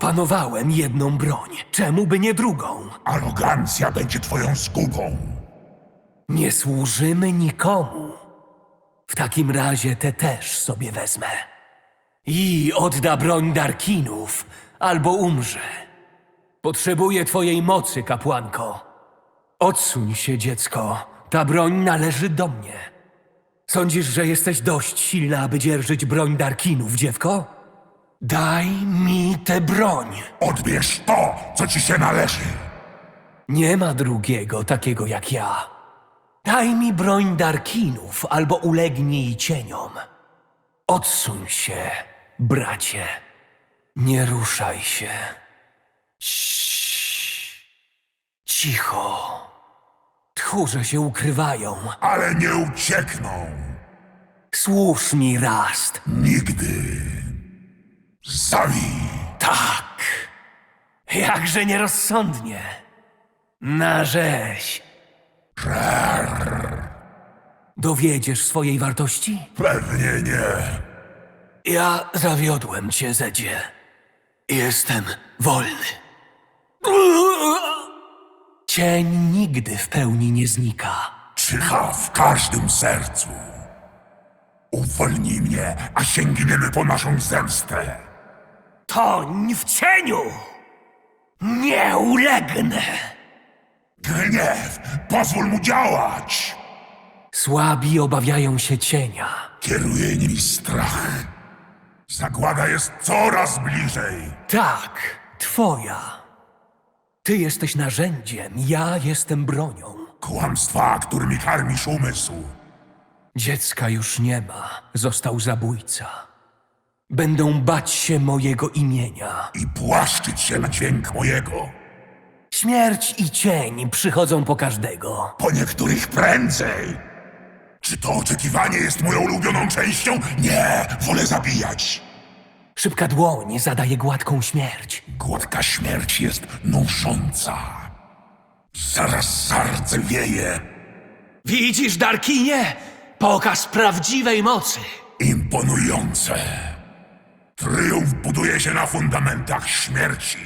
Opanowałem jedną broń. Czemu by nie drugą? Arogancja będzie twoją zgubą. Nie służymy nikomu. W takim razie te też sobie wezmę. I odda broń Darkinów, albo umrze. Potrzebuję twojej mocy, kapłanko. Odsuń się, dziecko. Ta broń należy do mnie. Sądzisz, że jesteś dość silna, aby dzierżyć broń Darkinów, dziewko? Daj mi tę broń. Odbierz to, co ci się należy. Nie ma drugiego takiego jak ja. Daj mi broń Darkinów, albo ulegnij cieniom. Odsuń się, bracie. Nie ruszaj się. Ciii. Cicho. Tchórze się ukrywają. Ale nie uciekną. Służ mi, Rast. Nigdy. Zawij. Tak. Jakże nierozsądnie. Na rzeź. Dowiedziesz swojej wartości? Pewnie nie. Ja zawiodłem cię, Zedzie. Jestem wolny. Cień nigdy w pełni nie znika. Czyha w każdym sercu. Uwolnij mnie, a sięgniemy po naszą zemstę. Toń w cieniu! Nie ulegnę! Gniew, pozwól mu działać. Słabi obawiają się cienia. Kieruje nimi strach. Zagłada jest coraz bliżej. Tak, twoja. Ty jesteś narzędziem, ja jestem bronią. Kłamstwa, którymi karmisz umysł. Dziecka już nie ma, został zabójca. Będą bać się mojego imienia. I płaszczyć się na dźwięk mojego. Śmierć i cień przychodzą po każdego. Po niektórych prędzej. Czy to oczekiwanie jest moją ulubioną częścią? Nie, wolę zabijać. Szybka dłoń zadaje gładką śmierć. Gładka śmierć jest nążąca. Zaraz serce wieje. Widzisz, Darkinie? Pokaz prawdziwej mocy. Imponujące. Triumf buduje się na fundamentach śmierci.